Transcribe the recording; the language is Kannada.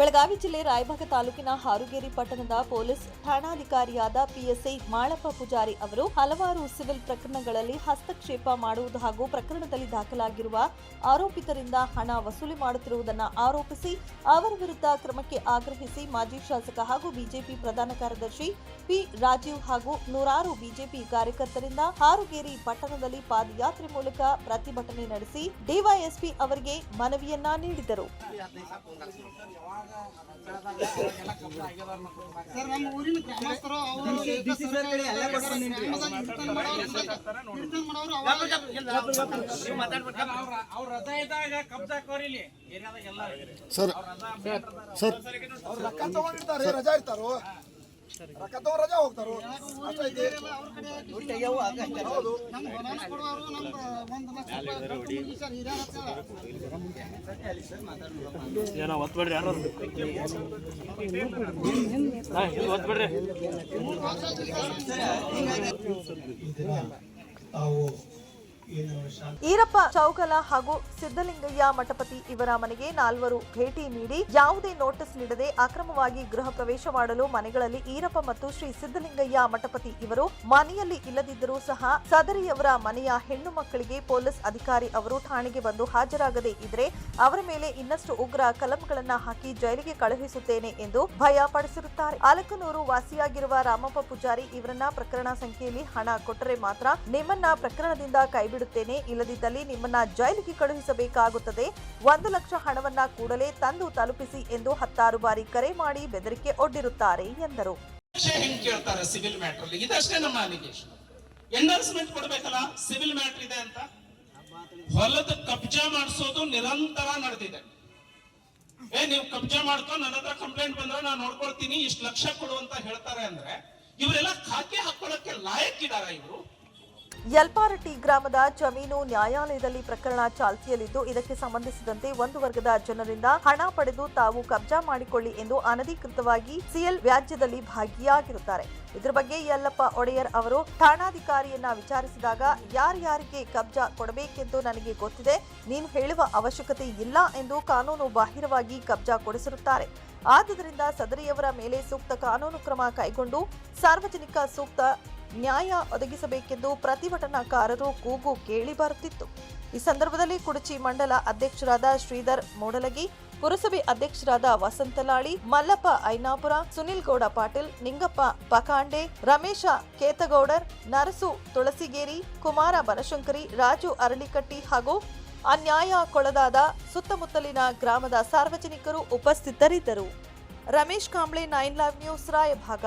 ಬೆಳಗಾವಿ ಜಿಲ್ಲೆ ರಾಯಭಾಗ ತಾಲೂಕಿನ ಹಾರುಗೇರಿ ಪಟ್ಟಣದ ಪೊಲೀಸ್ ಠಾಣಾಧಿಕಾರಿಯಾದ ಪಿಎಸ್ಐ ಮಾಳಪ್ಪ ಪೂಜಾರಿ ಅವರು ಹಲವಾರು ಸಿವಿಲ್ ಪ್ರಕರಣಗಳಲ್ಲಿ ಹಸ್ತಕ್ಷೇಪ ಮಾಡುವುದು ಹಾಗೂ ಪ್ರಕರಣದಲ್ಲಿ ದಾಖಲಾಗಿರುವ ಆರೋಪಿತರಿಂದ ಹಣ ವಸೂಲಿ ಮಾಡುತ್ತಿರುವುದನ್ನು ಆರೋಪಿಸಿ ಅವರ ವಿರುದ್ಧ ಕ್ರಮಕ್ಕೆ ಆಗ್ರಹಿಸಿ ಮಾಜಿ ಶಾಸಕ ಹಾಗೂ ಬಿಜೆಪಿ ಪ್ರಧಾನ ಕಾರ್ಯದರ್ಶಿ ಪಿ ರಾಜೀವ್ ಹಾಗೂ ನೂರಾರು ಬಿಜೆಪಿ ಕಾರ್ಯಕರ್ತರಿಂದ ಹಾರುಗೇರಿ ಪಟ್ಟಣದಲ್ಲಿ ಪಾದಯಾತ್ರೆ ಮೂಲಕ ಪ್ರತಿಭಟನೆ ನಡೆಸಿ ಡಿವೈಎಸ್ಪಿ ಅವರಿಗೆ ಮನವಿಯನ್ನ ನೀಡಿದರು. ಸರ್ ನಮ್ಮ ಊರಿನ ಗ್ರಾಮಸ್ಥರು ಅವರು ಅವ್ರ ರಜಾ ಇದ್ದಾಗ ಕಬ್ಜಾ ಕೋರಿಲಿ. ಏರಿಯಾದಾಗ ಎಲ್ಲ ಸರ್ ಸರ್. ರೊಕ್ಕ ತಗೊಂಡಿರ್ತಾರೆ ರಜಾ ಇರ್ತಾರೋ ರೊಕ್ಕ ತಗೊಂಡ್ ರಜಾ ಹೋಗ್ತಾರೋ. ಹೌದು. ಏನೋ ಒತ್ಬೇಡ್ರಿ ಯಾರು ಒತ್ಬೇಡ್ರಿ ಈರಪ್ಪ ಚೌಕಲ ಹಾಗೂ ಸಿದ್ದಲಿಂಗಯ್ಯ ಮಠಪತಿ ಇವರ ಮನೆಗೆ ನಾಲ್ವರು ಭೇಟಿ ನೀಡಿ ಯಾವುದೇ ನೋಟಿಸ್ ನೀಡದೆ ಅಕ್ರಮವಾಗಿ ಗೃಹ ಪ್ರವೇಶ ಮಾಡಲು ಮನೆಗಳಲ್ಲಿ ಈರಪ್ಪ ಮತ್ತು ಶ್ರೀ ಸಿದ್ದಲಿಂಗಯ್ಯ ಮಠಪತಿ ಇವರು ಮನೆಯಲ್ಲಿ ಇಲ್ಲದಿದ್ದರೂ ಸಹ ಸದರಿಯವರ ಮನೆಯ ಹೆಣ್ಣು ಮಕ್ಕಳಿಗೆ ಪೊಲೀಸ್ ಅಧಿಕಾರಿ ಅವರು ಠಾಣೆಗೆ ಬಂದು ಹಾಜರಾಗದೇ ಇದ್ರೆ ಅವರ ಮೇಲೆ ಇನ್ನಷ್ಟು ಉಗ್ರ ಕಲಂಗಳನ್ನ ಹಾಕಿ ಜೈಲಿಗೆ ಕಳುಹಿಸುತ್ತೇನೆ ಎಂದು ಭಯ ಪಡಿಸಿರುತ್ತಾರೆ ಆಲಕನೂರು ವಾಸಿಯಾಗಿರುವ ರಾಮಪ್ಪ ಪೂಜಾರಿ ಇವರನ್ನ ಪ್ರಕರಣ ಸಂಖ್ಯೆಯಲ್ಲಿ ಹಣ ಕೊಟ್ಟರೆ ಮಾತ್ರ ನಿಮ್ಮನ್ನ ಪ್ರಕರಣದಿಂದ ಕೈಬಿಡುತ್ತೇನೆ ಇಲ್ಲದಿದ್ದಲ್ಲಿ ನಿಮ್ಮನ್ನ ಜೈಲಿಗೆ ಕಳುಹಿಸಬೇಕಾಗುತ್ತದೆ. ಒಂದು ಲಕ್ಷ ಹಣವನ್ನ ಕೂಡಲೇ ತಂದು ತಲುಪಿಸಿ ಎಂದು ಹತ್ತಾರು ಬಾರಿ ಕರೆ ಮಾಡಿ ಬೆದರಿಕೆ ಒಡ್ಡಿರುತ್ತಾರೆ ಎಂದರು. ಸಿವಿಲ್ ಇದಷ್ಟೇ ನಮ್ಮ ಅಲಿಗೇಷನ್ ಸಿವಿಲ್ ಮ್ಯಾಟರ್ ಇದೆ ಅಂತ. ಹೊಲದ ಕಬ್ಜಾ ಮಾಡಿಸೋದು ನಿರಂತರ ನಡೆದಿದೆ. ಏ, ನೀವು ಕಬ್ಜಾ ಮಾಡ್ಕೊಂಡು ನನ್ನ ಹತ್ರ ಕಂಪ್ಲೇಂಟ್ ಬಂದ್ರೆ ನಾನು ನೋಡ್ಕೊಳ್ತೀನಿ, ಇಷ್ಟು ಲಕ್ಷ ಕೊಡು ಅಂತ ಹೇಳ್ತಾರೆ ಅಂದ್ರೆ, ಇವರೆಲ್ಲ ಖಾತೆ ಯಲ್ಪಾರಟ್ಟಿ ಗ್ರಾಮದ ಜಮೀನು ನ್ಯಾಯಾಲಯದಲ್ಲಿ ಪ್ರಕರಣ ಚಾಲ್ತಿಯಲ್ಲಿದ್ದು, ಇದಕ್ಕೆ ಸಂಬಂಧಿಸಿದಂತೆ ಒಂದು ವರ್ಗದ ಜನರಿಂದ ಹಣ ಪಡೆದು ತಾವು ಕಬ್ಜಾ ಮಾಡಿಕೊಳ್ಳಿ ಎಂದು ಅನಧಿಕೃತವಾಗಿ ಸಿಎಲ್ ವ್ಯಾಜ್ಯದಲ್ಲಿ ಭಾಗಿಯಾಗಿರುತ್ತಾರೆ. ಇದರ ಬಗ್ಗೆ ಯಲ್ಲಪ್ಪ ಒಡೆಯರ್ ಅವರು ಠಾಣಾಧಿಕಾರಿಯನ್ನ ವಿಚಾರಿಸಿದಾಗ, ಯಾರ್ಯಾರಿಗೆ ಕಬ್ಜಾ ಕೊಡಬೇಕೆಂದು ನನಗೆ ಗೊತ್ತಿದೆ, ನೀನು ಹೇಳುವ ಅವಶ್ಯಕತೆ ಇಲ್ಲ ಎಂದು ಕಾನೂನು ಬಾಹಿರವಾಗಿ ಕಬ್ಜಾ ಕೊಡಿಸಿರುತ್ತಾರೆ. ಆದ್ದರಿಂದ ಸದರಿಯವರ ಮೇಲೆ ಸೂಕ್ತ ಕಾನೂನು ಕ್ರಮ ಕೈಗೊಂಡು ಸಾರ್ವಜನಿಕ ಸೂಕ್ತ ನ್ಯಾಯ ಒದಗಿಸಬೇಕೆಂದು ಪ್ರತಿಭಟನಾಕಾರರು ಕೂಗು ಕೇಳಿ ಬರುತ್ತಿತ್ತು. ಈ ಸಂದರ್ಭದಲ್ಲಿ ಕುಡಚಿ ಮಂಡಲ ಅಧ್ಯಕ್ಷರಾದ ಶ್ರೀಧರ್ ಮೂಡಲಗಿ, ಪುರಸಭೆ ಅಧ್ಯಕ್ಷರಾದ ವಸಂತಲಾಳಿ, ಮಲ್ಲಪ್ಪ ಐನಾಪುರ, ಸುನಿಲ್ ಗೌಡ ಪಾಟೀಲ್, ನಿಂಗಪ್ಪ ಪಕಾಂಡೆ ರಮೇಶ ಕೇತಗೌಡರ್, ನರಸು ತುಳಸಿಗೇರಿ, ಕುಮಾರ ಬನಶಂಕರಿ, ರಾಜು ಅರಳಿಕಟ್ಟಿ ಹಾಗೂ ಅನ್ಯಾಯ ಕೊಳದಾದ ಸುತ್ತಮುತ್ತಲಿನ ಗ್ರಾಮದ ಸಾರ್ವಜನಿಕರು ಉಪಸ್ಥಿತರಿದ್ದರು. Ramesh Kamble, nine live news, Raybag.